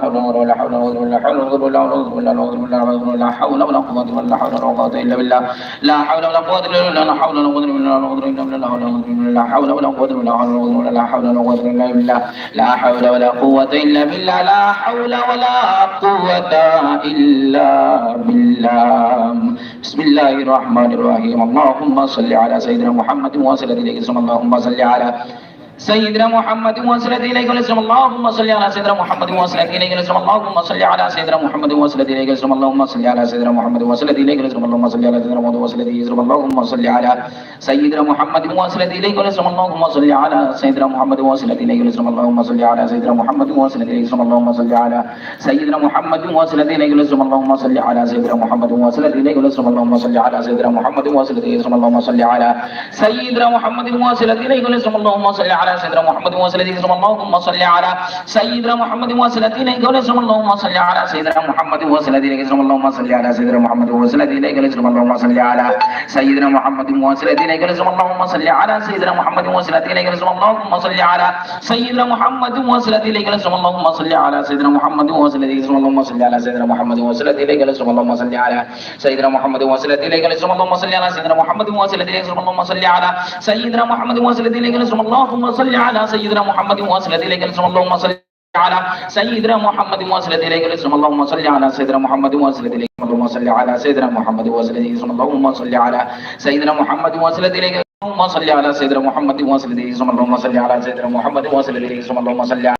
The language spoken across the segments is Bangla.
حول ولا حول ولا حول ولا حول ولا حول ولا حول ولا حول ولا حول ولا قوة إلا بالله لا حول ولا قوة إلا بالله لا حول ولا قوة إلا بالله حول ولا حول ولا حول ولا إلا بالله بسم الله الرحمن الرحيم اللهم صل على سيدنا محمد وسلم إليك اللهم صل على سيدنا محمد وصلت إليك الإسلام اللهم صل على سيدنا محمد وصلت إليك الإسلام اللهم صل على سيدنا محمد وصلت إليك الإسلام اللهم صل على سيدنا محمد وصلت إليك الإسلام اللهم صل على سيدنا محمد وصلت إليك الإسلام اللهم صل على سيدنا محمد وصلت إليك الإسلام اللهم صل على سيدنا محمد وصلت إليك الإسلام اللهم صل على سيدنا محمد وصلت إليك الإسلام اللهم صل على سيدنا محمد وصلت إليك الإسلام اللهم صل على سيدنا محمد وصلت إليك الإسلام اللهم صل على سيدنا محمد وصلت إليك الإسلام اللهم صل على سيدنا محمد وصلت إليك الإسلام اللهم صل على سيدنا محمد الإسلام اللهم صل على سيدنا محمد وصلت إليك الإسلام اللهم صل على سيدنا محمد وصلت إليك الإسلام اللهم صل على سيدنا محمد وصلت إليك الإسلام اللهم صل على سيدنا محمد وصلت إليك الإسلام اللهم صل على سيدنا محمد وصلت إليك الإسلام اللهم صل على سيدنا محمد الإسلام اللهم صل على سيدنا محمد الإسلام اللهم صل على سيدنا محمد الإسلام اللهم صل على سيدنا محمد الإسلام اللهم صل على سيدنا محمد الإسلام اللهم صل على سيدنا محمد الإسلام اللهم صل على سيدنا محمد وصلت إليك الإسلام. اللهم صل على سيدنا محمد وصلت إليك الإسلام. اللهم صل على سيدنا محمد وصلت إليك اللهم صل على سيدنا محمد وصلت إليك الإسلام. اللهم صل على سيدنا محمد وصلت إليك اللهم صل على سيدنا محمد وصلت إليك الإسلام. اللهم صل على سيدنا محمد وصلت إليك الإسلام. اللهم صل على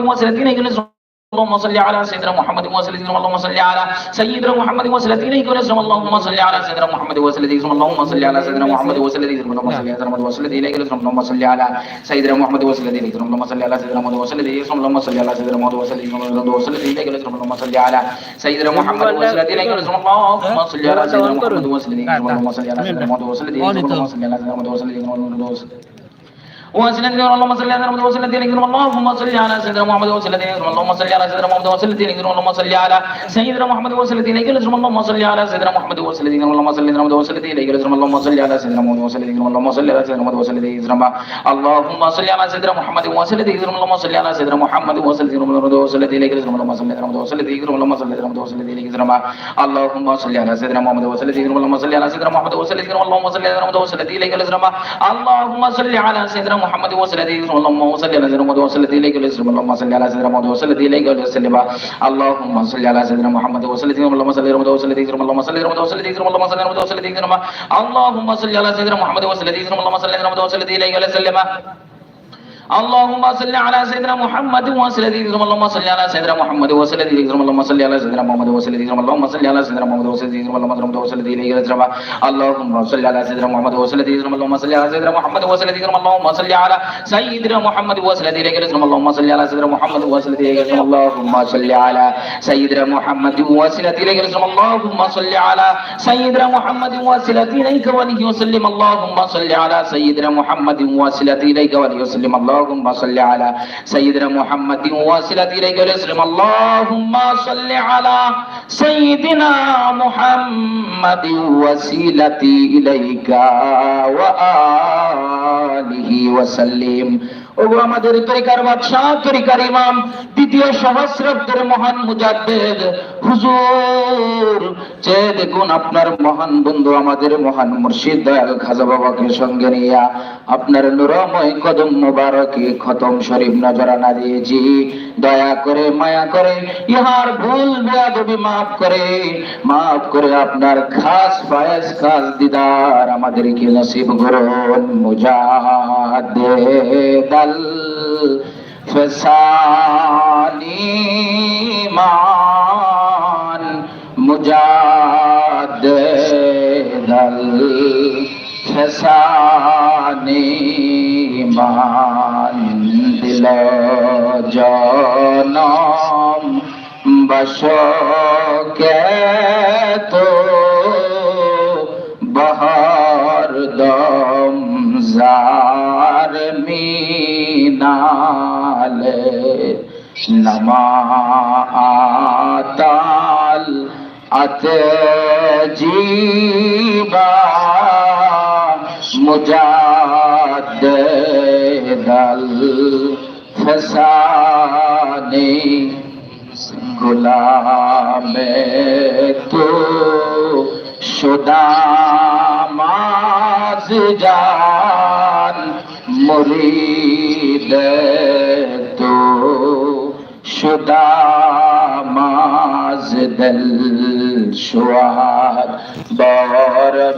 وصلت إليك الإسلام اللهم صل على سيدنا محمد وسلم اللهم صل على سيدنا محمد وسلم إليك ونسلم اللهم صل على سيدنا محمد وسلم اللهم صل على سيدنا محمد وسلم اللهم صل على سيدنا محمد وسلم إليك ونسلم اللهم صل على سيدنا محمد وسلم إليك اللهم صل على سيدنا محمد وسلم إليك اللهم صل على سيدنا محمد وسلم وسلم إليك ونسلم اللهم صل على سيدنا محمد وسلم إليك ونسلم اللهم صل على سيدنا محمد وسلم إليك اللهم صل على سيدنا محمد وسلم إليك اللهم صل على سيدنا محمد وسلم إليك وسلم اللهم صل على محمد وسلم عليه اللهم صل على سيدنا محمد وسلم عليه اللهم صل على سيدنا محمد وسلم عليه اللهم صل على سيدنا محمد وسلم عليه اللهم صل على سيدنا محمد وسلم عليه اللهم صل على محمد وسلم عليه اللهم صل على سيدنا محمد وسلم عليه اللهم صل على سيدنا محمد وسلم عليه اللهم صل على سيدنا محمد وسلم عليه اللهم صل على سيدنا محمد وسلم عليه اللهم صل على على محمد وسلم عليه اللهم صل على محمد وسلم عليه اللهم صل على سيدنا محمد وسلم عليه اللهم صل على سيدنا محمد وسلم عليه اللهم صل على محمد وسلم عليه اللهم صل على سيدنا محمد وصلى الله اللهم على سيدنا محمد إليك وسلم اللهم صل على سيدنا محمد وصلى إليك وسلم اللهم صل على سيدنا محمد وصلى الله اللهم صل على محمد وصلى الله اللهم صل على محمد وصلى الله اللهم صل على محمد الله اللهم صل على سيدنا محمد وصلى الله اللهم صل على محمد وسلم اللهم صل على سيدنا محمد وصلى الله اللهم صل على سيدنا محمد وصلى الله اللهم صل على سيدنا محمد وصلى الله اللهم صل على سيدنا محمد وصلى الله اللهم صل على سيدنا اللهم صل على سيدنا محمد وصلى الله اللهم صل على سيدنا محمد وصلى الله اللهم صل على سيدنا محمد وصلى الله اللهم صل على سيدنا محمد وصلى الله اللهم صل على سيدنا محمد وصلى الله اللهم صل على سيدنا محمد وصلى إليك وليه وسلم اللهم صل على سيدنا محمد وصلى إليك وليه وسلم الله اللهم صل على سيدنا محمد وصلة إليك الإسلام اللهم صل على سيدنا محمد وسيلتي إليك وآله وسلم ওগো আমাদের তরিকার বাদশাহ, তরিকার ইমাম, দ্বিতীয় সহস্রাব্দের মহান মুজাদ্দেদ। হুজুর, চেয়ে দেখুন আপনার মহান বন্ধু, আমাদের মহান মুর্শিদ দয়াল খাজা বাবাকে সঙ্গে নিয়ে আপনার নুরময় কদম মুবারকে খতম শরীফ নজরানা দিয়েছি। দয়া করে, মায়া করে, ইহার ভুল বেয়াদবি মাফ করে মাফ করে আপনার খাস ফায়েজ, খাস দিদার আমাদেরকে নসিব করুন মুজাদ্দেদ আল ফসানি মান মুজাদ্দেদ আল ফসানি মান দিল দিল مثل ما آتال أتجيبا مجدد الفساني غلام تو شداماز جان مرید माज दल शुआर। बर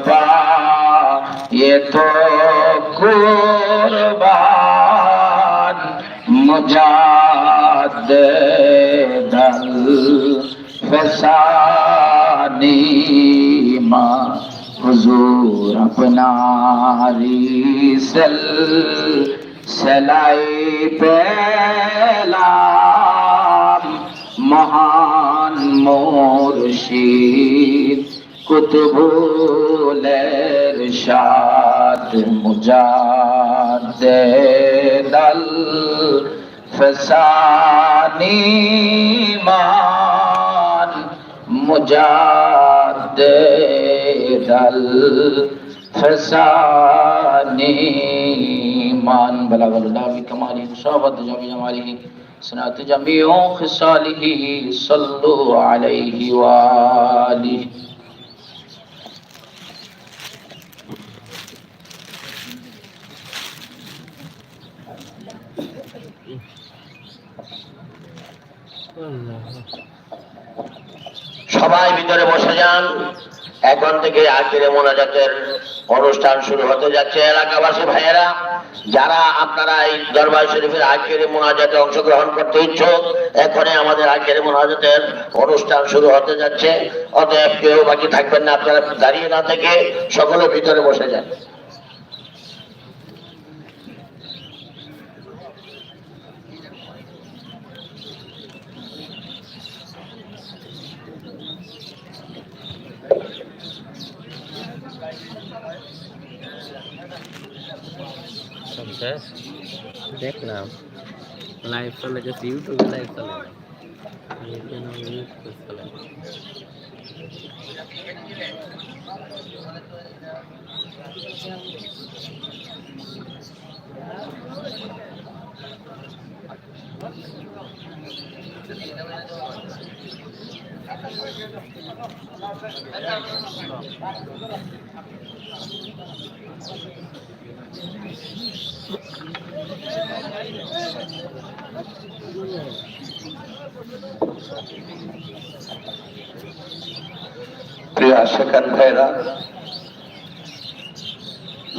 ये तो कुर्बान दल। फसानी मा, हुजूर अपना रीसल सलाई पहला মহান মুর্শিদ কুতুবুলের শাদ মুজাদ্দেদাল ফসানি মান মুজাদ্দেদাল ফসানি মান বলাগাল্লাহ বিকমালি সাবাত জামি জামালিহি سنات جميع خصاله صلوا عليه وآله সবাই ভিতরে বসে যান এখন থেকে আখিরে মোনাজাতের অনুষ্ঠান শুরু হতে যাচ্ছে এলাকাবাসী ভাইয়েরা যারা আপনারা এই দরবার শরীফের আখেরি মোনাজাতে অংশগ্রহণ করতে ইচ্ছুক, এখনই আমাদের আখেরি মোনাজাতের অনুষ্ঠান শুরু হতে যাচ্ছে। অতএব কেউ বাকি থাকবেন না, আপনারা দাঁড়িয়ে না থেকে সকলে ভিতরে বসে যান। শেষ? দেখলাম। লাইভ চলে গেছে ইউটিউবে লাইভ চলে না এই জন্য আমি ইউটিউবে চলে না।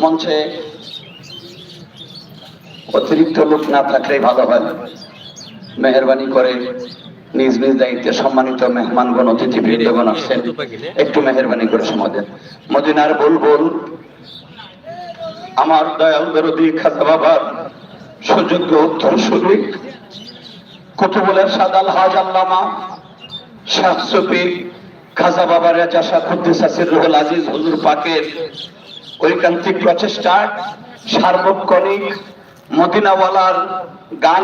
মঞ্চে অতিরিক্ত লোক না থাকলেই ভালো হয়। মেহরবানি করে নিজ নিজ দায়িত্বে সম্মানিত মেহমানগণ অতিথি বৃন্দগণ আসছেন। একটু মেহরবানি করে সমাজের মদিনার বুলবুল, আমার দয়াল বিরোধী খাজা বাবার সুযোগ্য উত্তরসূরি কুতুবুলের সাদাল হাজ আল্লামা শাহ সফি খাজা বাবা রেজা শাহ কুদ্দুসাসির রুহুল আজিজ হুজুর পাকের ঐকান্তিক প্রচেষ্টার সার্বক্ষণিক মদিনাওয়ালার গান